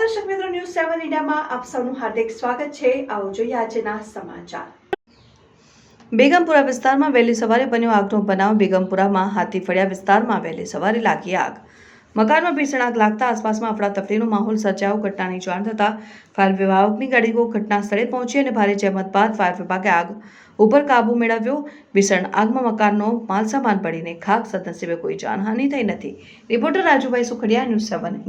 દર્શક મિત્રો ન્યૂઝ સેવન ઇન્ડિયામાં આપ સૌનું હાર્દિક સ્વાગત છે. આવો જોઈએ આજના સમાચાર. બેગમપુરા વિસ્તારમાં વહેલી સવારે બન્યો આગનો બનાવ. બેગમપુરામાં હાથીફળિયા વિસ્તારમાં વહેલી સવારે લાગી આગ. મકાનમાં ભીષણ આગ લાગતા આસપાસમાં અફડાતફડીનો માહોલ સર્જાયો. ઘટનાની જાણ થતાં ફાયર વિભાગની ગાડીઓ ઘટના સ્થળે પહોંચી અને ભારે જહેમત બાદ ફાયર વિભાગે આગ ઉપર કાબૂ મેળવ્યો. ભીષણ આગમાં મકાનનો માલસામાન પડીને ખાક સદનસીબે કોઈ જાનહાનિ થઈ નથી. Reporter Rajubhai Sukhadiya news seven